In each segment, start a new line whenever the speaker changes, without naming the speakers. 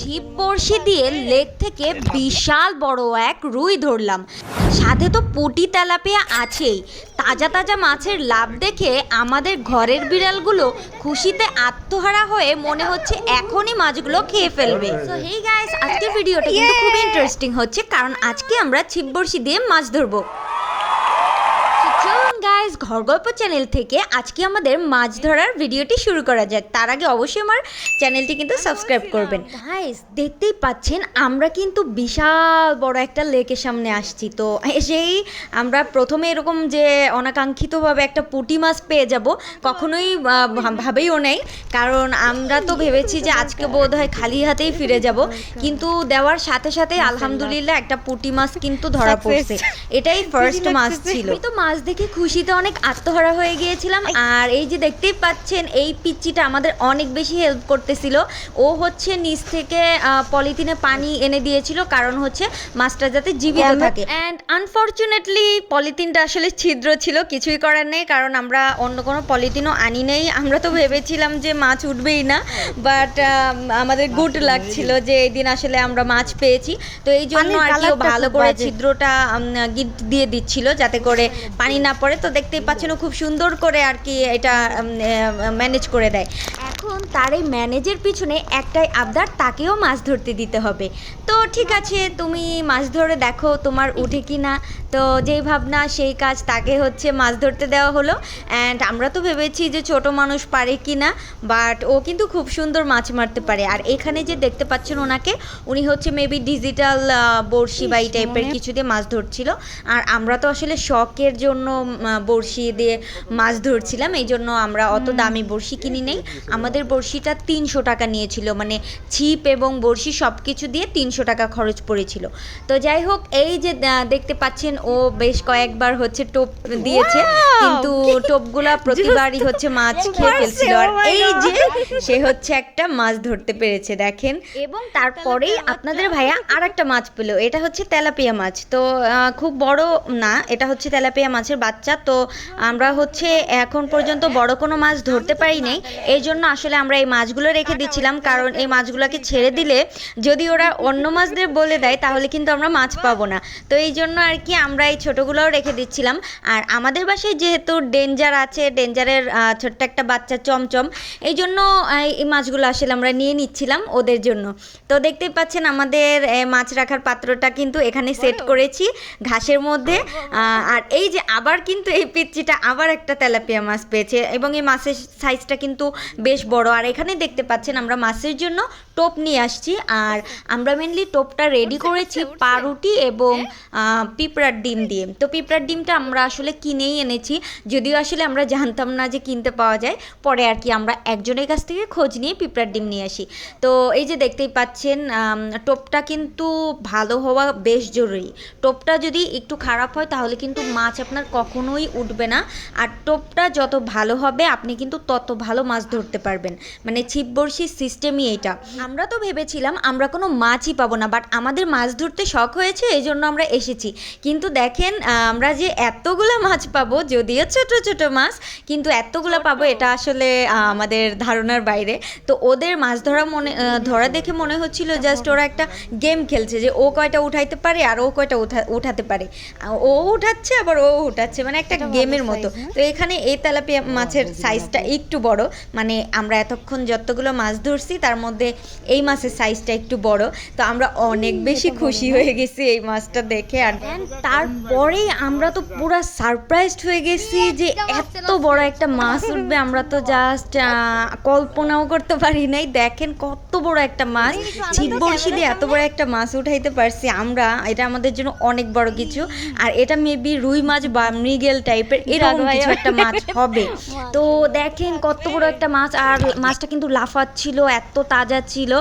ছিপ বড়শি দিয়ে লেক থেকে বিশাল বড় এক রুই ধরলাম। সাথে তো পুটি তেলাপিয়া আছেই। তাজা তাজা মাছের লাভ দেখে আমাদের ঘরের বিড়ালগুলো খুশিতে আত্মহারা হয়ে মনে হচ্ছে এখনই মাছগুলো খেয়ে ফেলবে। সো হেই গাইস আজকের ভিডিওটা কিন্তু খুব ইন্টারেস্টিং হচ্ছে কারণ আজকে আমরা ছিপ বড়শি দিয়ে মাছ ধরবো। গাইস ঘর গল্প চ্যানেল থেকে আজকে আমাদের মাছ ধরার ভিডিওটি শুরু করা যাক। তার আগে অবশ্যই আমার চ্যানেলটি কিন্তু সাবস্ক্রাইব করবেন। গাইস দেখতেই পাচ্ছেন আমরা কিন্তু বিশাল বড় একটা লেকের সামনে আসছি। তো এসেই আমরা প্রথমে এরকম যে অনাকাঙ্ক্ষিতভাবে একটা পুঁটি মাছ পেয়ে যাব কখনোই ভাবেইও নেই। কারণ আমরা তো ভেবেছি যে আজকে বোধ হয় খালি হাতেই ফিরে যাব। কিন্তু দেওয়ার সাথে সাথে আলহামদুলিল্লাহ একটা পুঁটি মাছ কিন্তু ধরা পড়ছে। এটাই ফার্স্ট মাছ ছিল। তো মাছ দেখে খুশিতে অনেক আত্মহারা হয়ে গিয়েছিলাম। আর এই যে দেখতেই পাচ্ছেন এই পিচ্চিটা আমাদের অনেক বেশি হেল্প করতেছিল। ও হচ্ছে নিচ থেকে পলিথিনে পানি এনে দিয়েছিল। কারণ হচ্ছে মাছটা যাতে জীবিত থাকে। অ্যান্ড আনফর্চুনেটলি পলিথিনটা আসলে ছিদ্র ছিল কিছুই করার নেই। কারণ আমরা অন্য কোনো পলিথিনও আনি নেই। আমরা তো ভেবেছিলাম যে মাছ উঠবেই না। বাট আমাদের গুড লাগছিল যে এই দিন আসলে আমরা মাছ পেয়েছি। তো এই জন্য আর কি ভালো করে ছিদ্রটা গিট দিয়ে দিচ্ছিল যাতে করে পানি না পড়ে। তো দেখতেই পাচ্ছেন ও খুব সুন্দর করে আর কি এটা ম্যানেজ করে দেয়। এখন তার এই ম্যানেজের পিছনে একটাই আবদার তাকেও মাছ ধরতে দিতে হবে। তো ঠিক আছে তুমি মাছ ধরে দেখো তোমার উঠে কি না তো যেই ভাবনা সেই কাজ তাকে হচ্ছে মাছ ধরতে দেওয়া হলো। অ্যান্ড আমরা তো ভেবেছি যে ছোট মানুষ পারে কি না বাট ও কিন্তু খুব সুন্দর মাছ মারতে পারে। আর এখানে যে দেখতে পাচ্ছেন ওনাকে উনি হচ্ছে মেবি ডিজিটাল বড়শি বা এই টাইপের কিছু দিয়ে মাছ ধরছিল। আর আমরা তো আসলে শখের জন্য আহ, বড়শি দিয়ে মাছ ধরছিলাম এই জন্য আমরা অত দামি বড়শি কিনি নেই। আমাদের বড়শিটা তিনশো টাকা নিয়েছিল মানে ছিপ এবং বড়শি সব কিছু দিয়ে তিনশো টাকা খরচ পড়েছিল। তো যাই হোক এই যে দেখতে পাচ্ছেন ও বেশ কয়েকবার হচ্ছে টোপ দিয়েছে কিন্তু টোপগুলা প্রতিবারই হচ্ছে মাছ খেয়ে ফেলছিল। আর
oh
এই যে সে হচ্ছে একটা মাছ ধরতে পেরেছে দেখেন। এবং তারপরেই আপনাদের ভাইয়া আর একটা মাছ পেল এটা হচ্ছে তেলাপিয়া মাছ। তো আহ, খুব বড় না এটা হচ্ছে তেলাপিয়া মাছের বাচ্চা তো আমরা হচ্ছে এখন পর্যন্ত বড় কোনো মাছ ধরতে পারি নাই। এই জন্য আসলে আমরা এই মাছগুলো রেখে দিচ্ছিলাম, কারণ এই মাছগুলোকে ছেড়ে দিলে যদি ওরা অন্য মাছদের বলে দেয়, তাহলে কিন্তু আমরা মাছ পাবো না। তো এই জন্য আর কি আমরা এই ছোটোগুলোও রেখে দিচ্ছিলাম। আর আমাদের বাসায় যেহেতু ডেঞ্জার আছে, ডেঞ্জারের ছোট্ট একটা বাচ্চা চমচম, এই জন্য এই মাছগুলো আসলে আমরা নিয়ে নিচ্ছিলাম ওদের জন্য। তো দেখতেই পাচ্ছেন আমাদের মাছ রাখার পাত্রটা কিন্তু এখানে সেট করেছি ঘাসের মধ্যে। আর এই যে আবার কিন্তু এই পিচ্চিটা আবার একটা তেলাপিয়া মাছ পেয়েছে এবং এই মাছের সাইজটা কিন্তু বেশ বড়। আর এখানে দেখতে পাচ্ছেন আমরা মাছের জন্য টোপ নিয়ে আসছি। আর আমরা মেনলি টোপটা রেডি করেছি পাউরুটি এবং পিঁপড়ার ডিম দিয়ে। তো পিঁপড়ার ডিমটা আমরা আসলে কিনেই এনেছি। যদিও আসলে আমরা জানতাম না যে কিনতে পাওয়া যায়। পরে আর কি আমরা একজনের কাছ থেকে খোঁজ নিয়ে পিঁপড়ার ডিম নিয়ে আসি। তো এই যে দেখতেই পাচ্ছেন টোপটা কিন্তু ভালো হওয়া বেশ জরুরি। টোপটা যদি একটু খারাপ হয় তাহলে কিন্তু মাছ আপনার কখনোই উঠবে না। আর টোপটা যত ভালো হবে আপনি কিন্তু তত ভালো মাছ ধরতে পারবেন। মানে ছিপ বড়শির সিস্টেমই এইটা। আমরা তো ভেবেছিলাম আমরা কোনো মাছই পাবো না বাট আমাদের মাছ ধরতে শখ হয়েছে এই জন্য আমরা এসেছি। কিন্তু দেখেন আমরা যে এতগুলো মাছ পাবো যদিও ছোট ছোট মাছ কিন্তু এতগুলো পাবো এটা আসলে আমাদের ধারণার বাইরে। তো ওদের মাছ ধরা মনে ধরা দেখে মনে হচ্ছিল জাস্ট ওরা একটা গেম খেলছে যে ও কয়টা উঠাইতে পারে আর ও কয়টা উঠা- উঠাতে পারে। ও উঠাচ্ছে আবার ও উঠাচ্ছে। মানে একটা গেমের মতো। তো এখানে এই তেলাপিয়া মাছের সাইজটা একটু বড়। মানে আমরা এতক্ষণ যতগুলো মাছ ধরছি তার মধ্যে এই মাছের সাইজটা একটু বড়। তো আমরা অনেক বেশি খুশি হয়ে গেছি এই মাছটা দেখে। আর তারপরেই আমরা তো পুরো সারপ্রাইজড হয়ে গেছি যে এত বড় একটা মাছ উঠবে। আমরা তো জাস্ট কল্পনাও করতে পারি নাই। দেখেন কত বড় একটা মাছ। ছিপ বড়শি দিয়ে এত বড় একটা মাছ উঠাইতে পারছি আমরা। এটা আমাদের জন্য অনেক বড় কিছু। আর এটা মেবি রুই মাছ বা মৃগেল টাইপের এরকম কিছু একটা মাছ হবে। তো দেখেন কত বড় একটা মাছ আর মাছটা কিন্তু লাফাচ্ছিল এত তাজা ছিল।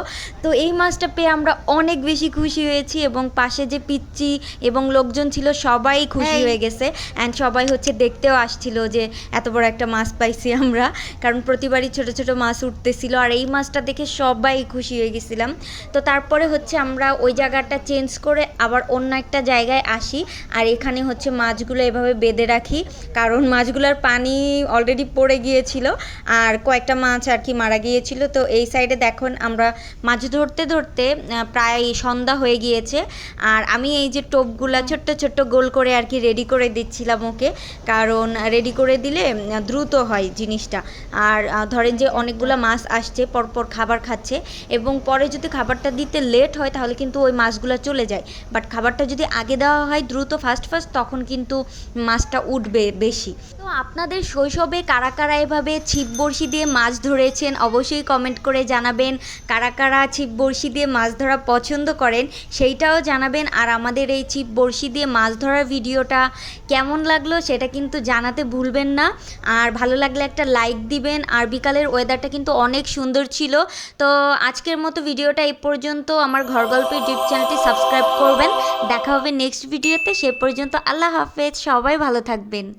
তো এই মাছটা পেয়ে আমরা অনেক বেশি খুশি হয়েছি এবং পাশে যে পিচ্চি এবং লোকজন ছিল সবাই খুশি হয়ে। গেছে। অ্যান্ড সবাই হচ্ছে দেখতেও আসছিল যে এত বড় একটা মাছ পাইছি আমরা। কারণ প্রতিবারই ছোট ছোট মাছ উঠতেছিল আর এই মাছটা দেখে সবাই খুশি হয়ে গেছিলাম। তো তারপরে হচ্ছে আমরা ওই জায়গাটা চেঞ্জ করে আবার অন্য একটা জায়গায় আসি আর এখানে হচ্ছে মাছগুলো এভাবে বেঁধে রাখি। কারণ মাছগুলোর পানি অলরেডি পড়ে গিয়েছিল আর কয়েকটা মাছ আর কি মারা গিয়েছিল। তো এই সাইডে দেখুন, আমরা মাছ ধরতে ধরতে প্রায় সন্ধ্যা হয়ে গিয়েছে। আর আমি এই যে টোপগুলা ছোট্ট ছোট্ট গোল করে আর কি রেডি করে দিচ্ছিলাম ওকে। কারণ রেডি করে দিলে দ্রুত হয় জিনিসটা। আর ধরেন যে অনেকগুলো মাছ আসছে, পরপর খাবার খাচ্ছে, এবং পরে যদি খাবারটা দিতে লেট হয়, তাহলে কিন্তু ওই মাছগুলো চলে যায়। বাট খাবারটা যদি আগে দেওয়া হয়, দ্রুত ফাস্ট ফাস্ট তখন কিন্তু মাছটা উঠবে। বেশি। তো আপনাদের শৈশবে কারা কারা এভাবে ছিপ বড়শি দিয়ে মাছ ধরেছেন অবশ্যই কমেন্ট করে জানাবেন। কারা কারা ছিপ বড়শি দিয়ে মাছ ধরা পছন্দ করেন সেইটাও জানাবেন। আর আমাদের এই ছিপ বড়শি দিয়ে মাছ ধরার ভিডিওটা কেমন লাগল সেটা কিন্তু জানাতে ভুলবেন না। আর ভালো লাগলে একটা লাইক দিবেন। আর বিকালের ওয়েদারটা কিন্তু অনেক সুন্দর ছিল। তো আজকের মতো ভিডিওটা এই পর্যন্ত। আমার ঘর গল্পের ইউটিউব চ্যানেলটি সাবস্ক্রাইব করবেন। দেখা হবে নেক্সট ভিডিওতে সে পর্যন্ত আল্লাহ হাফেজ। সবাই ভালো থাকবেন।